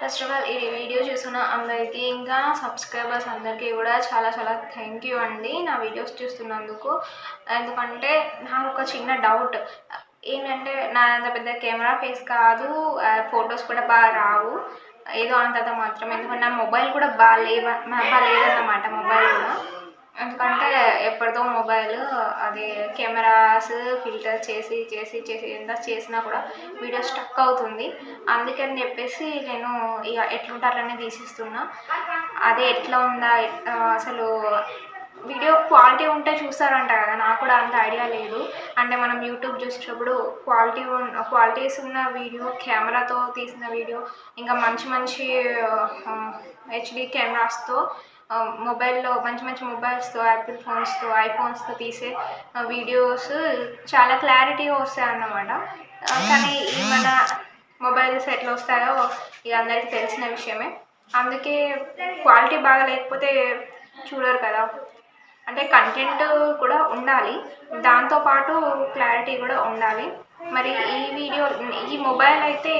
First of all ఈ video చూస్తున్న అందరికీ ఇంకా సబ్స్క్రైబర్స్ అందరికీ కూడా చాలా చాలా థ్యాంక్ యూ అండి నా వీడియోస్ చూస్తున్నందుకు. ఎందుకంటే నాకు ఒక చిన్న డౌట్. ఏంటంటే నా అంత పెద్ద కెమెరా ఫేస్ కాదు ఫొటోస్ కూడా బాగా రావు. ఏదో అంతంత మాత్రం. ఎందుకంటే నా మొబైల్ కూడా బాగా లేవ బాగా లేదన్నమాట మొబైల్ కూడా. ఎందుకంటే ఎప్పటిదో మొబైల్ అది కెమెరాస్ ఫిల్టర్ చేసి చేసి చేసి ఎంత చేసినా కూడా వీడియో స్టక్ అవుతుంది. అందుకని చెప్పేసి నేను ఇక ఎట్లుంటే అట్లనే తీసిస్తున్నా. అదే ఎట్లా ఉందా అసలు వీడియో క్వాలిటీ ఉంటే చూస్తారంట కదా నాకు కూడా అంత ఐడియా లేదు. అంటే మనం యూట్యూబ్ చూసేటప్పుడు క్వాలిటీ ఉన్న క్వాలిటీస్ ఉన్న వీడియో కెమెరాతో తీసిన వీడియో ఇంకా మంచి మంచి హెచ్డి కెమెరాస్తో మొబైల్లో మంచి మంచి మొబైల్స్తో యాపిల్ ఫోన్స్తో ఐఫోన్స్తో తీసే వీడియోస్ చాలా క్లారిటీగా వస్తాయి అన్నమాట కానీ ఈ మన మొబైల్స్ ఎట్లా వస్తాయో ఇది అందరికీ తెలిసిన విషయమే. అందుకే క్వాలిటీ బాగా లేకపోతే చూడరు కదా. అంటే కంటెంట్ కూడా ఉండాలి. దాంతోపాటు క్లారిటీ కూడా ఉండాలి. మరి ఈ వీడియో ఈ మొబైల్ అయితే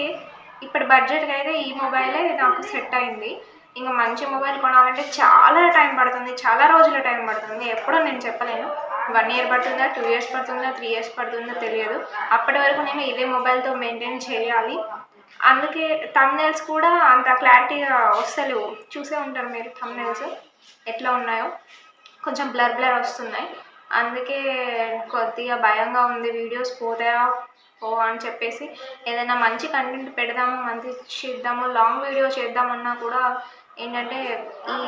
ఇప్పటి బడ్జెట్కి అయితే ఈ మొబైలే నాకు సెట్ అయింది. ఇంకా మంచి మొబైల్ కొనాలంటే చాలా టైం పడుతుంది చాలా రోజుల టైం పడుతుంది. ఎప్పుడో నేను చెప్పలేను. వన్ ఇయర్ పడుతుందా టూ ఇయర్స్ పడుతుందా త్రీ ఇయర్స్ పడుతుందో తెలియదు. అప్పటి వరకు నేను ఇదే మొబైల్తో మెయింటైన్ చేయాలి. అందుకే తమ్నెల్స్ కూడా అంత క్లారిటీగా వస్తలేవు. చూసే ఉంటారు మీరు తమ్నెల్స్ ఎట్లా ఉన్నాయో. కొంచెం బ్లర్ బ్లర్ వస్తున్నాయి. అందుకే కొద్దిగా భయంగా ఉంది వీడియోస్ పోతాయా పో అని చెప్పేసి ఏదైనా మంచి కంటెంట్ పెడదాము మంచి చేద్దాము లాంగ్ వీడియో చేద్దామన్నా కూడా ఏంటంటే ఈ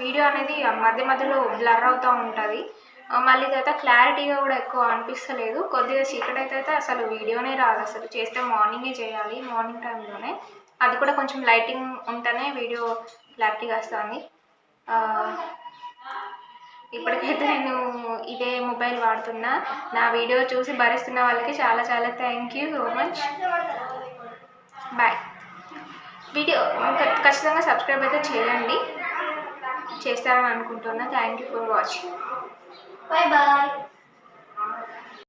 వీడియో అనేది మధ్య మధ్యలో బ్లర్ అవుతూ ఉంటుంది. మళ్ళీ తర్వాత క్లారిటీగా కూడా ఎక్కువ అనిపిస్తలేదు. కొద్దిగా చీకటి అయితే అసలు వీడియోనే రాదు. అసలు చేస్తే మార్నింగే చేయాలి మార్నింగ్ టైంలోనే. అది కూడా కొంచెం లైటింగ్ ఉంటేనే వీడియో క్లారిటీగా వస్తుంది ఇప్పటికైతే నేను ఇదే మొబైల్ వాడుతున్నా. నా వీడియో చూసి భరిస్తున్న వాళ్ళకి చాలా చాలా thank you so much. Bye. Video ఖచ్చితంగా సబ్స్క్రైబ్ అయితే చేయండి. చేస్తారని అనుకుంటున్నా. Thank you for watching bye bye